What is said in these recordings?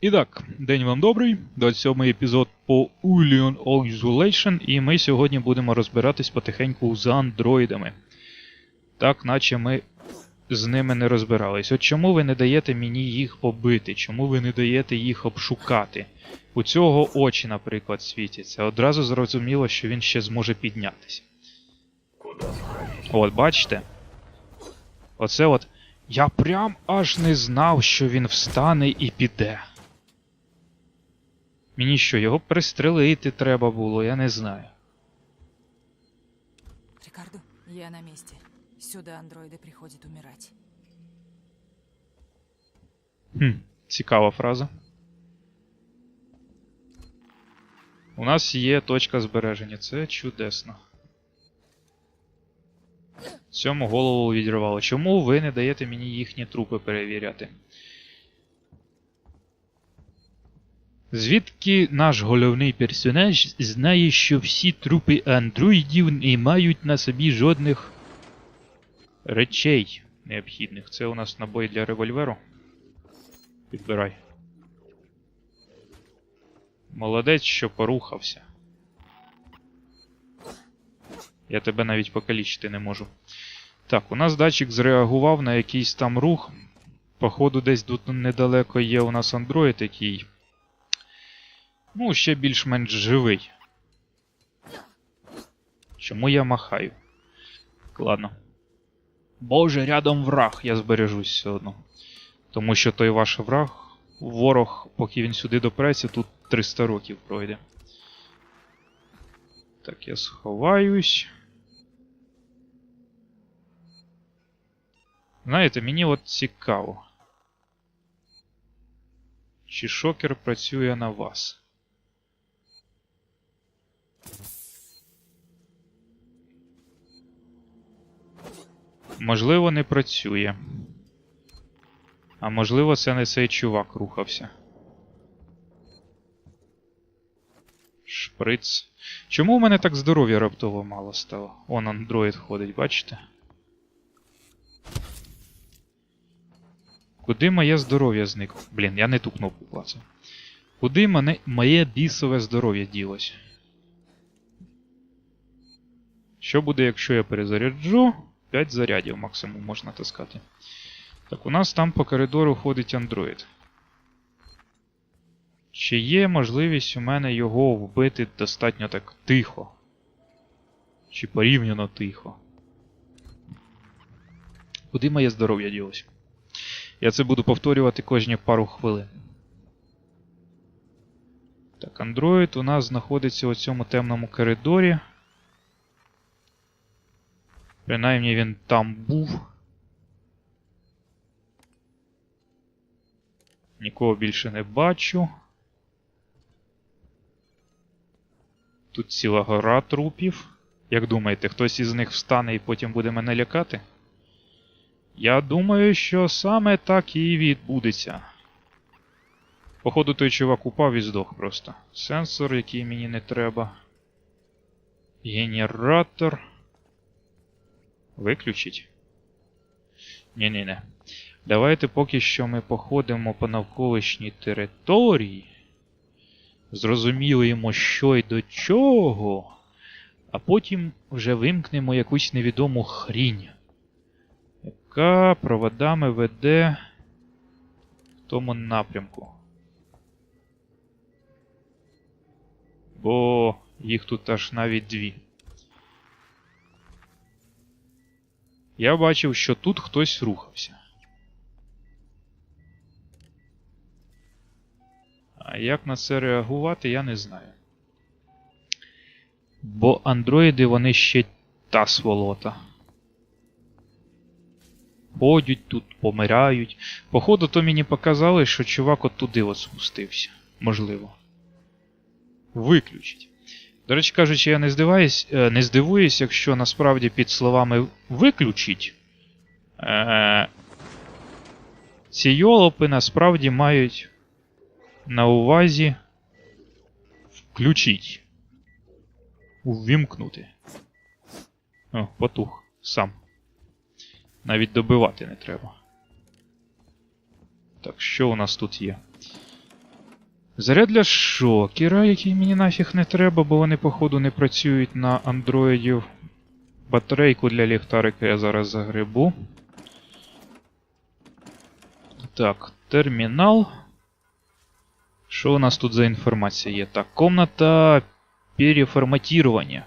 І так, день вам добрий, 27 епізод по Ulion Isolation, і ми сьогодні будемо розбиратись потихеньку з андроїдами. Так, наче ми з ними не розбирались. От чому ви не даєте мені їх побити? Чому ви не даєте їх обшукати? У цього очі, наприклад, світяться. Одразу зрозуміло, що він ще зможе піднятися. От, бачите? Оце от. Я прям аж не знав, що він встане і піде. Мені що, його пристрелити треба було, я не знаю. Рикардо, я на месте. Сюда андроиды приходят умирать. Хм, цікава фраза. У нас є точка збереження, це чудесно. Цьому голову відірвало. Чому ви не даєте мені їхні трупи перевіряти? Звідки наш головний персонаж знає, що всі трупи андроїдів не мають на собі жодних речей необхідних? Це у нас набой для револьверу. Підбирай. Молодець, що порухався. Я тебе навіть покалічити не можу. Так, у нас датчик зреагував на якийсь там рух. Походу, десь тут недалеко є у нас андроїд який. Ну, ще більш-менш живий. Чому я махаю? Ладно. Боже, рядом враг, я збережусь все одно. Тому що той ваш враг, ворог, поки він сюди допреться, тут 300 років пройде. Так, я сховаюсь. Знаєте, мені от цікаво. Чи шокер працює на вас? Можливо, не працює. А можливо, це не цей чувак рухався. Шприц. Чому у мене так здоров'я раптово мало стало? Он андроїд ходить, бачите? Куди моє здоров'я зникло? Блін, я не ту кнопку клацав. Куди мене, моє бісове здоров'я ділось? Що буде, якщо я перезаряджу? 5 зарядів максимум можна таскати. Так, у нас там по коридору ходить андроїд. Чи є можливість у мене його вбити достатньо так тихо? Чи порівняно тихо? Куди моє здоров'я ділось? Я це буду повторювати кожні пару хвилин. Так, андроїд у нас знаходиться у цьому темному коридорі. Принаймні він там був. Нікого більше не бачу. Тут ціла гора трупів. Як думаєте, хтось із них встане і потім буде мене лякати? Я думаю, що саме так і відбудеться. Походу, той чувак упав і здох просто. Сенсор, який мені не треба. Генератор. Виключить? Ні-ні-не. Давайте поки що ми походимо по навколишній території. Зрозуміємо, що й до чого, а потім вже вимкнемо якусь невідому хрінь, яка проводами веде в тому напрямку. Бо їх тут аж навіть дві. Я бачив, що тут хтось рухався. А як на це реагувати, я не знаю. Бо андроїди вони ще та сволота. Ходять тут, помирають. Походу, то мені показали, що чувак от туди от спустився. Можливо. Виключить. До речі кажучи, я не здиваюсь, е, не здивуюсь, якщо насправді під словами виключить. Е, ці йолопи насправді мають на увазі включить. Увімкнути. О, потух. Сам. Навіть добивати не треба. Так, що у нас тут є? Заряд для шокера, який мені нафіг не треба, бо вони, походу, не працюють на андроїдів. Батарейку для ліхтарика я зараз загребу. Так, термінал. Що у нас тут за інформація є? Так, комната переформатирования.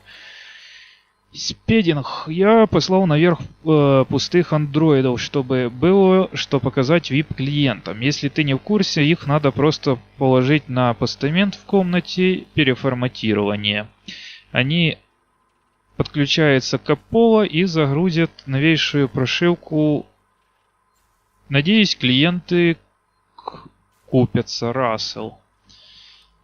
Спединг. Я послал наверх э, пустых андроидов, чтобы было что показать VIP-клиентам. Если ты не в курсе, их надо просто положить на постамент в комнате переформатирования. Они подключаются к Apollo и загрузят новейшую прошивку. Надеюсь, клиенты к- купяться, Рассел.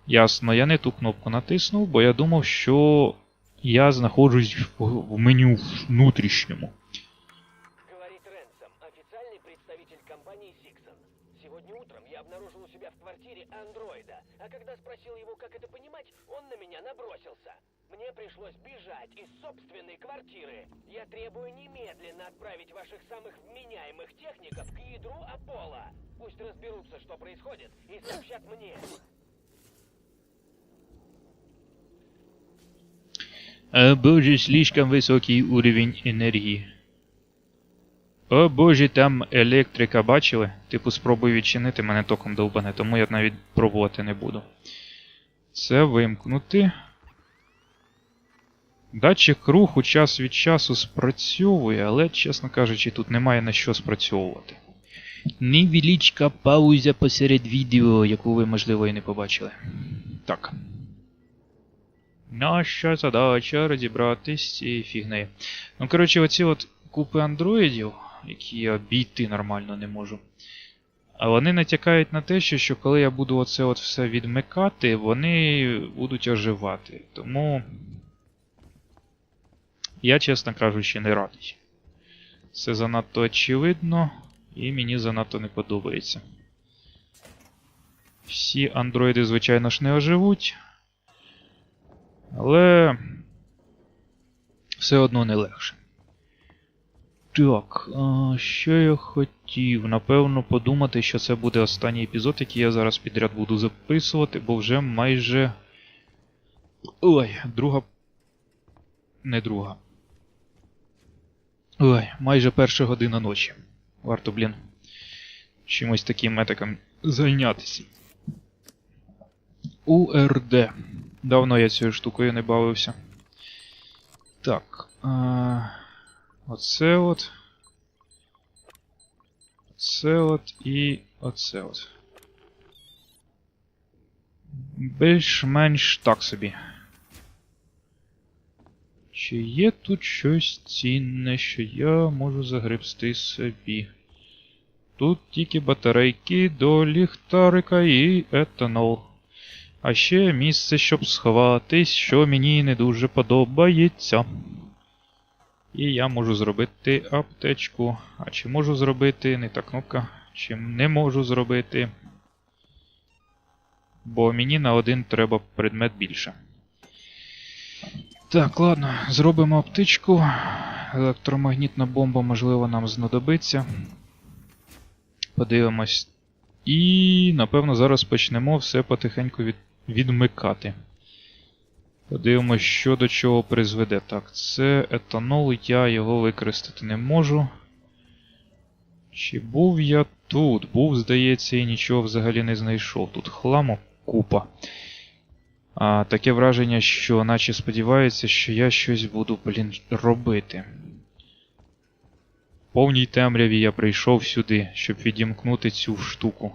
Ясно, я не ту кнопку натиснув, бо я думав, що я знаходжусь в, в меню внутрішньому. Говорит Ренсом, официальный представитель компании Сиксон. Сегодня утром я обнаружил у себя в квартире андроида, а когда спросил его, как это понимать, он на меня набросился. Мне пришлось бежать из собственной квартиры. Я требую немедленно отправить ваших самых вменяемых техников к ядру Аполло. Пусть разберутся, что происходит, и сообщат мне. О боже, слишком високий уровень енергії. О боже, там електрика бачили? Типу спробуй відчинити мене током довбане, тому я навіть пробувати не буду. Це вимкнути. Датчик руху час від часу спрацьовує, але, чесно кажучи, тут немає на що спрацьовувати. Невеличка пауза посеред відео, яку ви, можливо, і не побачили. Так. Наша задача розібратись з цією фігнею. Ну, коротше, оці от купи андроїдів, які я обійти нормально не можу. А вони натякають на те, що, що коли я буду оце от все відмикати, вони будуть оживати. Тому. Я, чесно кажучи, не радий. Це занадто очевидно, і мені занадто не подобається. Всі андроїди, звичайно ж, не оживуть. Але все одно не легше. Так, а, що я хотів? Напевно, подумати, що це буде останній епізод, який я зараз підряд буду записувати, бо вже майже. Ой, друга. Не друга. Ой, майже перша година ночі. Варто, блін, чимось таким метиком зайнятися. УРД. Давно я цією штукою не бавився. Так. А, оце от. Оце от і оце от. Більш-менш так собі. Чи є тут щось цінне, що я можу загребсти собі? Тут тільки батарейки до ліхтарика і етанол. А ще місце, щоб сховатись, що мені не дуже подобається. І я можу зробити аптечку. А чи можу зробити не та кнопка, чи не можу зробити. Бо мені на один треба предмет більше. Так, ладно, зробимо аптечку. Електромагнітна бомба, можливо, нам знадобиться. Подивимось. І, напевно, зараз почнемо все потихеньку від... відмикати. Подивимось, що до чого призведе. Так, це етанол, я його використати не можу. Чи був я тут? Був, здається, і нічого взагалі не знайшов. Тут хламу купа. А, Таке враження, що наче сподівається, що я щось буду, блін, робити. Повній темряві я прийшов сюди, щоб відімкнути цю штуку.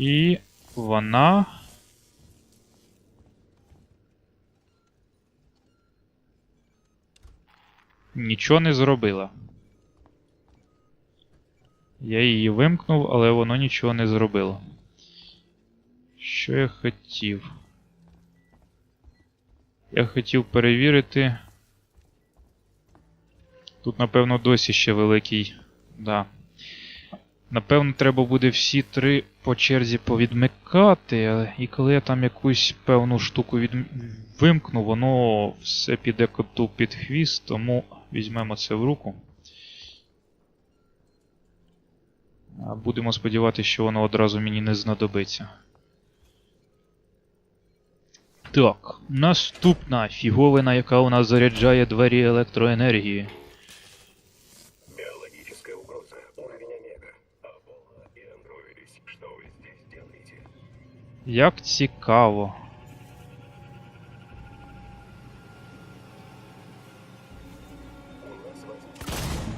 І вона. Нічого не зробила. Я її вимкнув, але воно нічого не зробило. Що я хотів? Я хотів перевірити. Тут, напевно, досі ще великий. Да. Напевно, треба буде всі три по черзі повідмикати, але і коли я там якусь певну штуку від... вимкну, воно все піде коту під хвіст, тому візьмемо це в руку. Будемо сподіватися, що воно одразу мені не знадобиться. Так, наступна фіговина, яка у нас заряджає двері електроенергії. Биологическая угроза. Уровень Омега. Аполло и андроиды. Что вы здесь делаете? Як цікаво.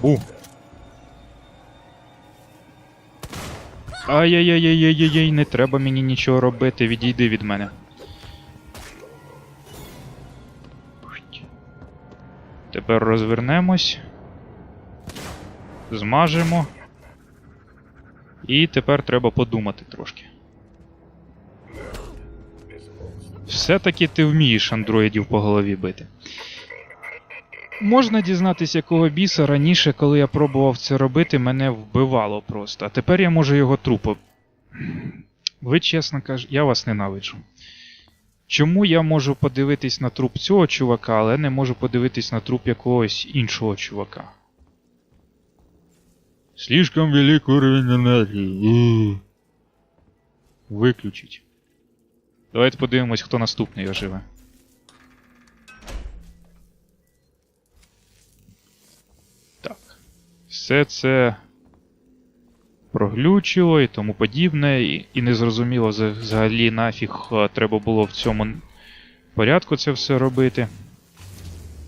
Бу. Ай-яй-яй-яй-яй-яй, не треба мені нічого робити, відійди від мене. Тепер розвернемось. Змажемо. І тепер треба подумати трошки. Все-таки ти вмієш андроїдів по голові бити. Можна дізнатися, якого біса раніше, коли я пробував це робити, мене вбивало просто. А тепер я можу його трупо. Ви чесно кажете, я вас ненавиджу. Чому я можу подивитись на труп цього чувака, але не можу подивитись на труп якогось іншого чувака? Слишком велик уровень енергії. Виключить. Давайте подивимось, хто наступний оживе. Так. Все це проглючило і тому подібне, і, незрозуміло вза- взагалі нафіг треба було в цьому порядку це все робити.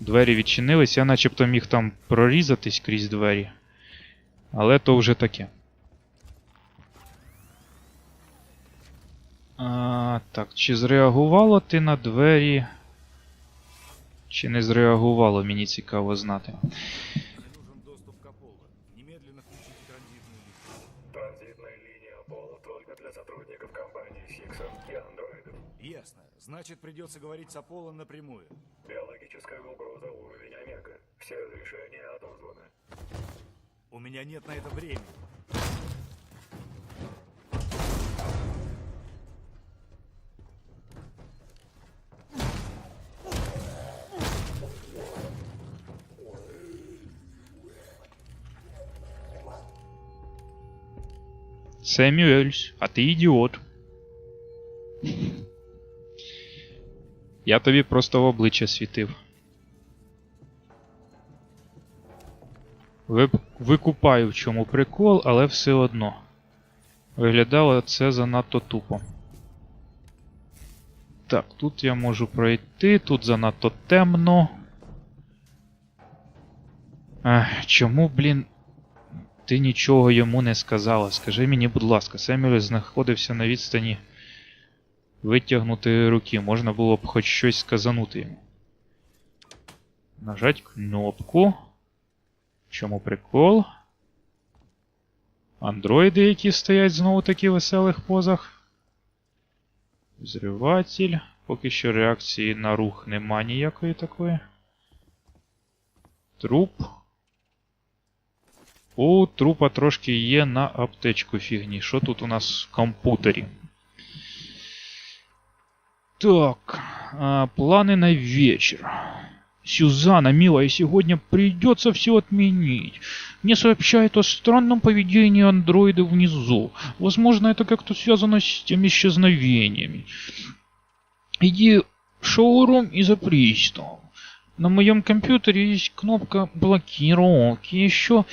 Двері відчинились, я начебто міг там прорізатись крізь двері. Але то вже таке. А, так, чи зреагувало ти на двері? Чи не зреагувало, мені цікаво знати. Ясно. Значит, придется говорить с Аполло напрямую. Биологическая угроза. Уровень Омега. Все решения отозваны. У меня нет на это времени. Сэмюельс, а ти ідіот. Я тобі просто в обличчя світив. Ви, викупаю, в чому прикол, але все одно. Виглядало це занадто тупо. Так, тут я можу пройти, тут занадто темно. Ех, чому, блін, ти нічого йому не сказала. Скажи мені, будь ласка, Семюель знаходився на відстані витягнутої руки. Можна було б хоч щось сказанути йому. Нажать кнопку. Чому прикол? Андроїди, які стоять знову таки в веселих позах. Взриватель. Поки що реакції на рух нема ніякої такої. Труп. У трупа трошки є на аптечку фігні. Що тут у нас в комп'ютері? Так, а, планы на вечер. Сюзанна, милая, сегодня придется все отменить. Мне сообщают о странном поведении андроида внизу. Возможно, это как-то связано с теми исчезновениями. Иди в шоурум и запрись там. На моем компьютере есть кнопка блокировки. Еще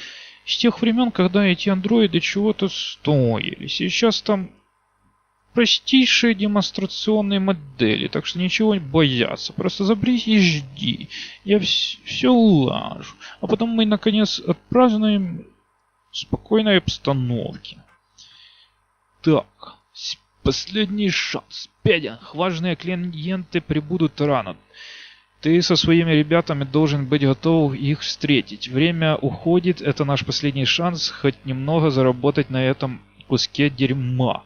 с тех времен, когда эти андроиды чего-то стоили. Сейчас там простейшие демонстрационные модели, так что ничего не бояться. Просто забрись и жди. Я все улажу. А потом мы, наконец, отпразднуем в спокойной обстановке. Так, последний шанс. Пединг, важные клиенты прибудут рано. Ты со своими ребятами должен быть готов их встретить. Время уходит, это наш последний шанс хоть немного заработать на этом куске дерьма.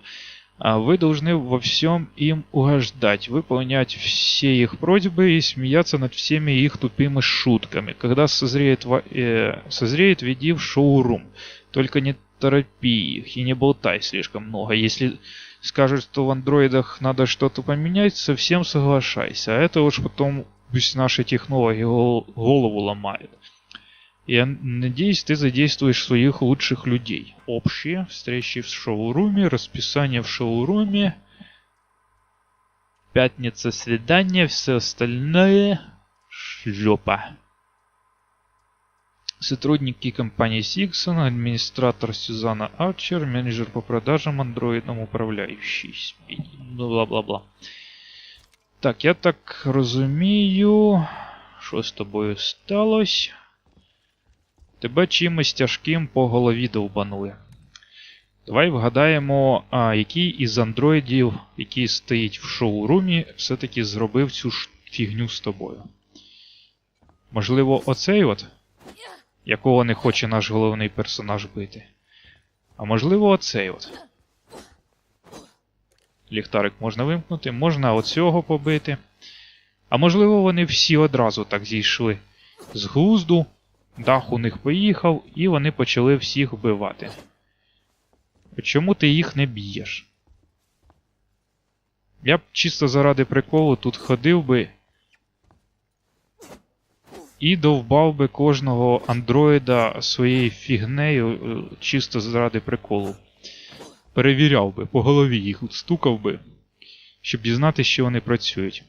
А вы должны во всем им угождать, выполнять все их просьбы и смеяться над всеми их тупыми шутками. Когда созреет, э, созреет веди в шоурум. Только не торопи их и не болтай слишком много. Если скажут, что в андроидах надо что-то поменять, совсем соглашайся. А это уж потом пусть наши технологи гол- голову ломают. Я надеюсь, ты задействуешь своих лучших людей. Общие встречи в шоуруме, расписание в шоуруме, пятница свидание, все остальное жопа. Сотрудники компании Сиксон, администратор Сюзанна Арчер, менеджер по продажам, андроидом управляющий. Ну, бла-бла-бла. Так, я так розумію, що з тобою сталося. Тебе чимось тяжким по голові довбанули. Давай вгадаємо, а, який із андроїдів, який стоїть в шоурумі, все-таки зробив цю ж фігню з тобою. Можливо, оцей от, якого не хоче наш головний персонаж бити. А можливо, оцей от. Ліхтарик можна вимкнути, можна оцього побити. А можливо, вони всі одразу так зійшли з глузду, дах у них поїхав, і вони почали всіх вбивати. Чому ти їх не б'єш? Я б чисто заради приколу тут ходив би і довбав би кожного андроїда своєю фігнею е, чисто заради приколу. Перевіряв би, по голові їх стукав би, щоб дізнатися, що вони працюють.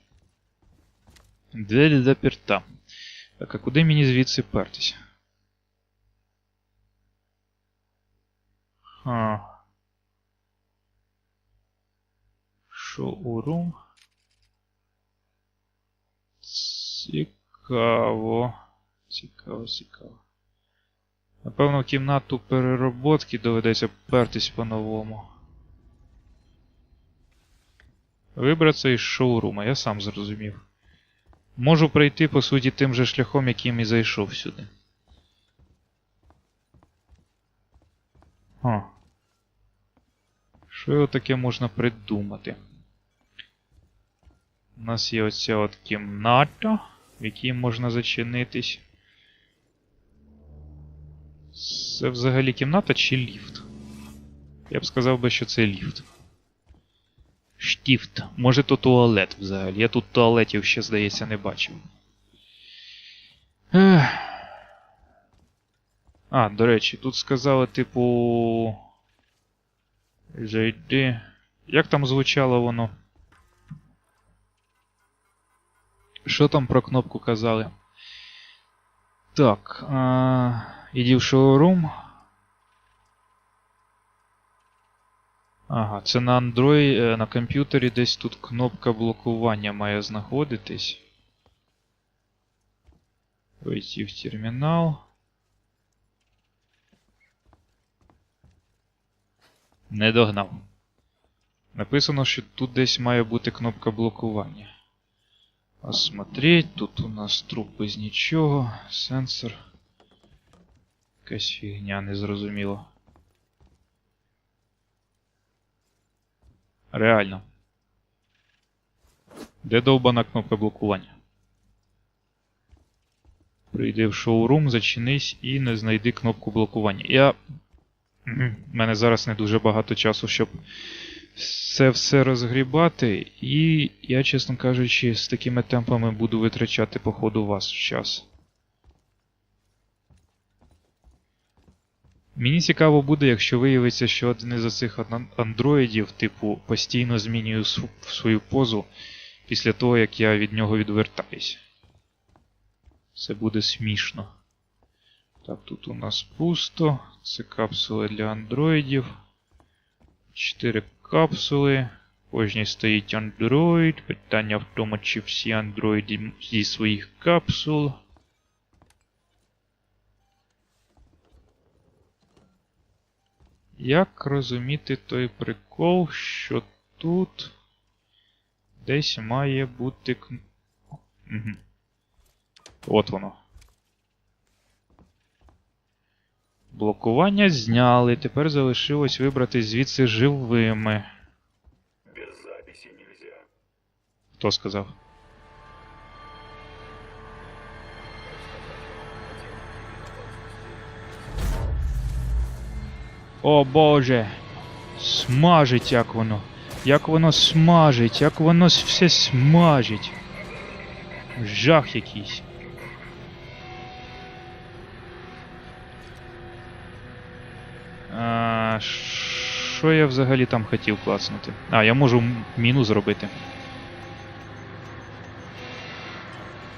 Двері заперта. Так, а куди мені звідси пертись? А. Шоурум. Цікаво. Цікаво, цікаво. Напевно, в кімнату перероботки доведеться пертись по-новому. Вибратися із шоурума, я сам зрозумів. Можу пройти, по суті, тим же шляхом, яким і зайшов сюди. О. Що його таке можна придумати? У нас є оця от кімната, в якій можна зачинитись. Це взагалі кімната чи ліфт? Я б сказав би, що це ліфт. Штіфт. Може то туалет взагалі. Я тут туалетів ще, здається, не бачив. Ех. А, до речі, тут сказали, типу. Зайди. Як там звучало воно? Що там про кнопку казали? Так. А... Іди в шоурум. Ага, це на Android, е, на комп'ютері десь тут кнопка блокування має знаходитись. Войти в термінал. Не догнав. Написано, що тут десь має бути кнопка блокування. Осмотреть, тут у нас труп без нічого, сенсор. Якась фігня, незрозуміло. Реально. Де довбана кнопка блокування? Прийди в шоурум, зачинись і не знайди кнопку блокування. Я. У мене зараз не дуже багато часу, щоб це все розгрібати, і я, чесно кажучи, з такими темпами буду витрачати, по ходу вас в час. Мені цікаво буде, якщо виявиться, що один із цих андроїдів, типу, постійно змінює свою позу після того, як я від нього відвертаюсь. Це буде смішно. Так, тут у нас пусто. Це капсули для андроїдів. Чотири капсули. Кожній стоїть андроїд. Питання в тому, чи всі андроїди зі своїх капсул. Як розуміти той прикол, що тут десь має бути. Угу. От воно. Блокування зняли. Тепер залишилось вибрати звідси живими. Без записи нельзя. Хто сказав? О боже! Смажить як воно! Як воно смажить, як воно все смажить. Жах якийсь. Що я взагалі там хотів класнути? А, я можу міну зробити.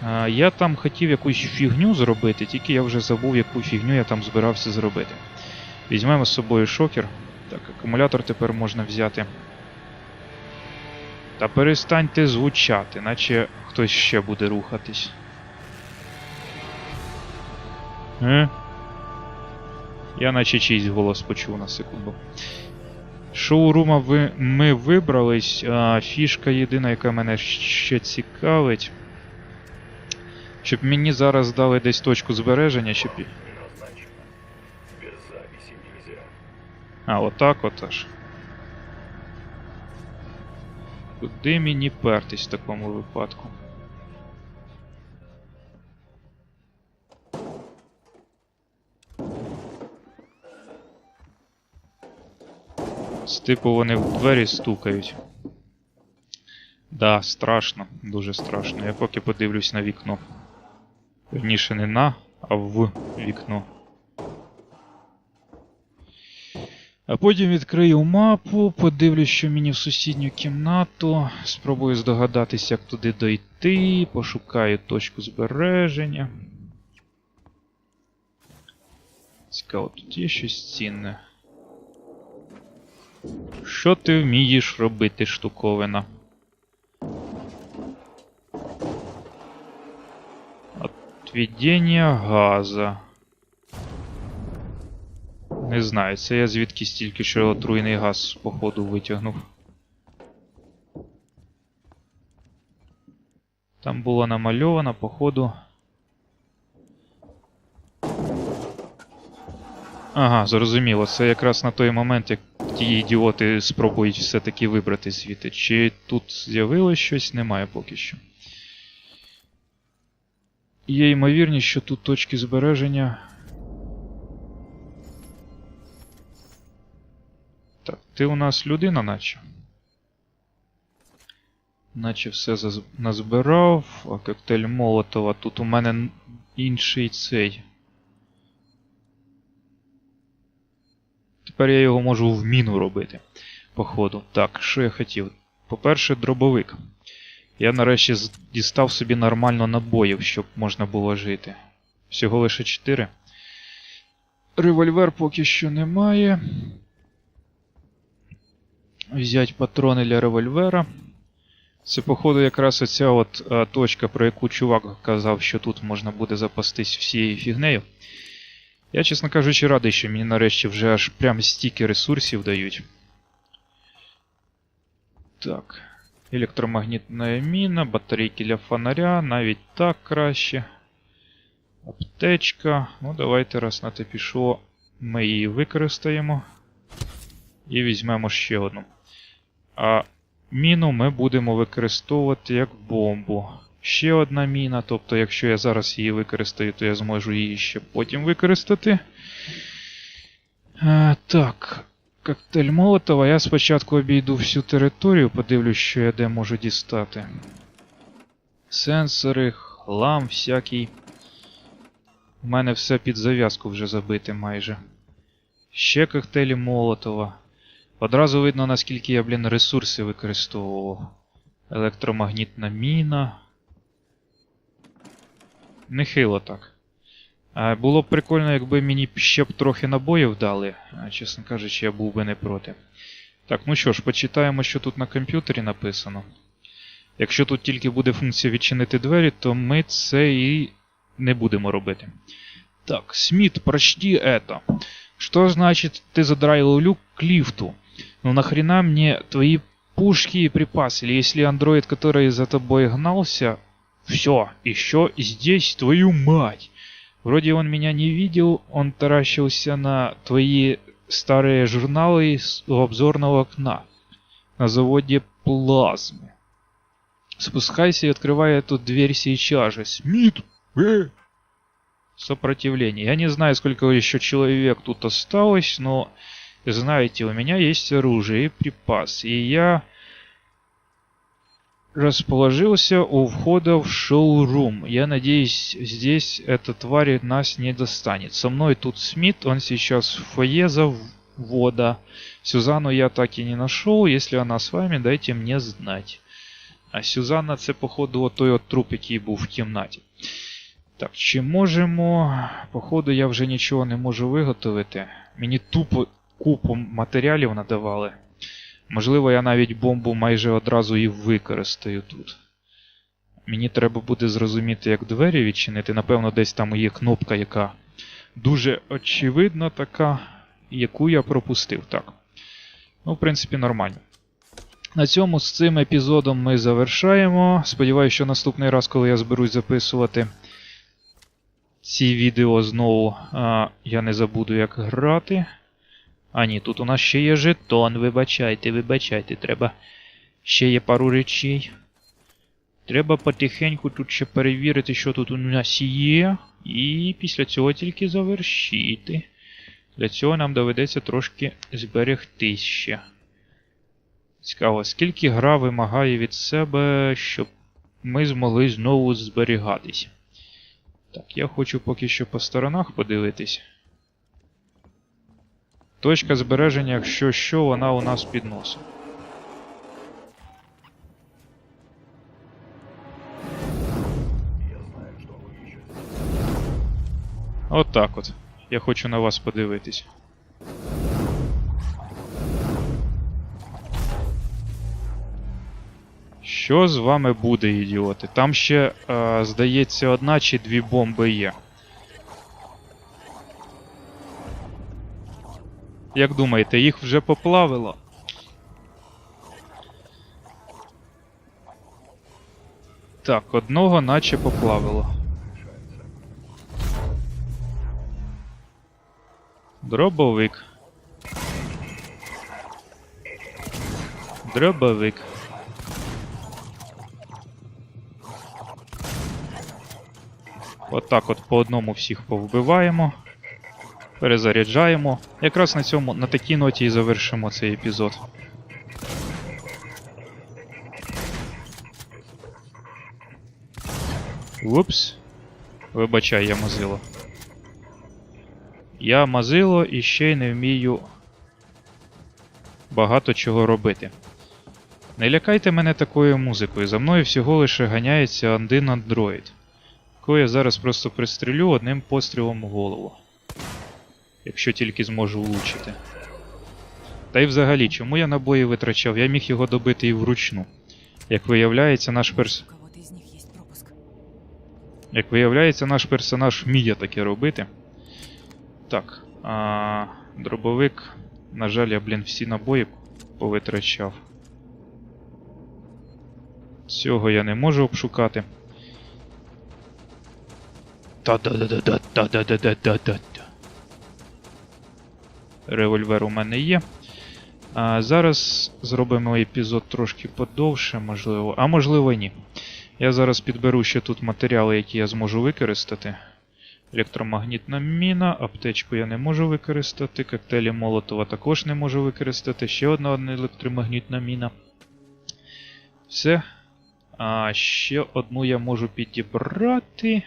А, я там хотів якусь фігню зробити, тільки я вже забув, яку фігню я там збирався зробити. Візьмемо з собою шокер. Так, акумулятор тепер можна взяти. Та перестаньте звучати, наче хтось ще буде рухатись. Е? Я наче чийсь голос почув на секунду. Шоурума ви, ми вибрались, а фішка єдина, яка мене ще цікавить. Щоб мені зараз дали десь точку збереження, щоб. А, отак от аж. Куди мені пертись в такому випадку? З типу вони в двері стукають. Да, страшно, дуже страшно. Я поки подивлюсь на вікно. Верніше не на, а в вікно. А потім відкрию мапу, подивлюсь, що мені в сусідню кімнату, спробую здогадатися, як туди дойти, пошукаю точку збереження. Цікаво, тут є щось цінне. Що ти вмієш робити, штуковина? Отведення газа. Не знаю, це я звідки стільки що отруйний газ походу витягнув. Там було намальовано, походу. Ага, зрозуміло, це якраз на той момент, як ті ідіоти спробують все-таки вибрати звідти. Чи тут з'явилось щось, немає поки що. Є ймовірність, що тут точки збереження. Так, ти у нас людина, наче. Наче все назбирав, а коктейль Молотова. Тут у мене інший цей. Тепер я його можу в міну робити. Походу. Так, що я хотів? По-перше, дробовик. Я нарешті дістав собі нормально набоїв, щоб можна було жити. Всього лише 4. Револьвер поки що немає. Взять патрони для револьвера. Це, походу, якраз оця от а, точка, про яку чувак казав, що тут можна буде запастись всією фігнею. Я, чесно кажучи, радий, що мені нарешті вже аж прям стільки ресурсів дають. Так. Електромагнітна міна, батарейки для фонаря, навіть так краще. Аптечка. Ну, давайте раз на те пішло, ми її використаємо. І візьмемо ще одну. А міну ми будемо використовувати як бомбу. Ще одна міна, тобто, якщо я зараз її використаю, то я зможу її ще потім використати. А, так, коктейль Молотова. Я спочатку обійду всю територію, подивлюсь, що я де можу дістати. Сенсори, хлам всякий. У мене все під зав'язку вже забите майже. Ще коктейлі Молотова. Одразу видно, наскільки я, блін, ресурси використовував. Електромагнітна міна. Нехило так. Було б прикольно, якби мені ще б трохи набоїв дали. Чесно кажучи, я був би не проти. Так, ну що ж, почитаємо, що тут на комп'ютері написано. Якщо тут тільки буде функція відчинити двері, то ми це і не будемо робити. Так, Смит, прочти это. Что значит ты задраил люк к лифту? Ну нахрена мне твои пушки и припасы? Или если андроид, который за тобой гнался... Все, еще здесь твою мать! Вроде он меня не видел, он таращился на твои старые журналы из обзорного окна на заводе плазмы. Спускайся и открывай эту дверь сейчас же. Смит! Э! Сопротивление. Я не знаю, сколько еще человек тут осталось, но знаете, у меня есть оружие и припас. И я расположился у входа в шоурум. Я надеюсь, здесь эта тварь нас не достанет. Со мной тут Смит, он сейчас в фойе за вода. Сюзанну я так и не нашел. Если она с вами, дайте мне знать. А Сюзанна це, походу, отой от труп, який був в кімнаті. Так, чи можемо. Походу, я вже нічого не можу виготовити. Мені тупо купу матеріалів надавали. Можливо, я навіть бомбу майже одразу і використаю тут. Мені треба буде зрозуміти, як двері відчинити. Напевно, десь там є кнопка, яка дуже очевидна така, яку я пропустив. Так. Ну, в принципі, нормально. На цьому з цим епізодом ми завершаємо. Сподіваюся, що наступний раз, коли я зберусь записувати ці відео знову, я не забуду, як грати. А ні, тут у нас ще є жетон, вибачайте, вибачайте, треба. Ще є пару речей. Треба потихеньку тут ще перевірити, що тут у нас є. І після цього тільки завершити. Для цього нам доведеться трошки зберегтись ще. Цікаво, скільки гра вимагає від себе, щоб ми змогли знову зберігатись. Так, я хочу поки що по сторонах подивитись. Точка збереження, якщо що, вона у нас під носом. От так от. Я хочу на вас подивитись. Що з вами буде, ідіоти? Там ще, е, здається, одна чи дві бомби є. Як думаєте, їх вже поплавило? Так, одного наче поплавило. Дробовик. Дробовик. Отак от по одному всіх повбиваємо. Перезаряджаємо. Якраз на цьому, на такій ноті і завершимо цей епізод. Упс. Вибачай, я мазило. Я мазило і ще й не вмію багато чого робити. Не лякайте мене такою музикою. За мною всього лише ганяється один андроїд, якого я зараз просто пристрелю одним пострілом в голову. Якщо тільки зможу влучити. Та й взагалі, чому я набої витрачав? Я міг його добити і вручну. Як виявляється, наш перс... Як виявляється, наш персонаж вміє таке робити. Так. А, дробовик. На жаль, я, блін, всі набої повитрачав. Цього я не можу обшукати. Та-да-да-да-да-да-да-да-да-да. Револьвер у мене є. А, зараз зробимо епізод трошки подовше, можливо. А можливо, ні. Я зараз підберу ще тут матеріали, які я зможу використати. Електромагнітна міна, аптечку я не можу використати, коктейлі Молотова також не можу використати. Ще одна електромагнітна міна. Все. А ще одну я можу підібрати.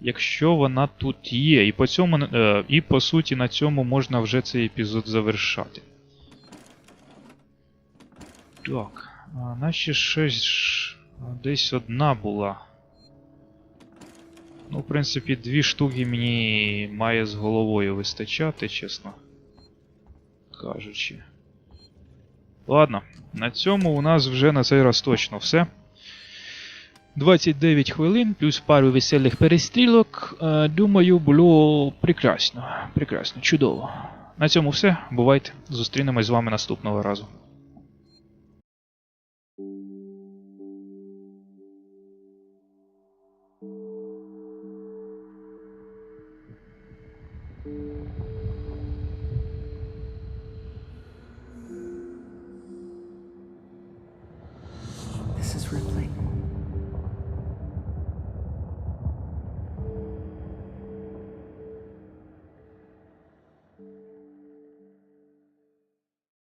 Якщо вона тут є. І по, цьому, е, і по суті на цьому можна вже цей епізод завершати. Так. Наші ж десь одна була. Ну, в принципі, дві штуки мені має з головою вистачати, чесно кажучи. Ладно, на цьому у нас вже на цей раз точно все. 29 хвилин плюс пару веселих перестрілок. Е, Думаю, було прекрасно. Прекрасно, чудово. На цьому все. Бувайте. Зустрінемось з вами наступного разу.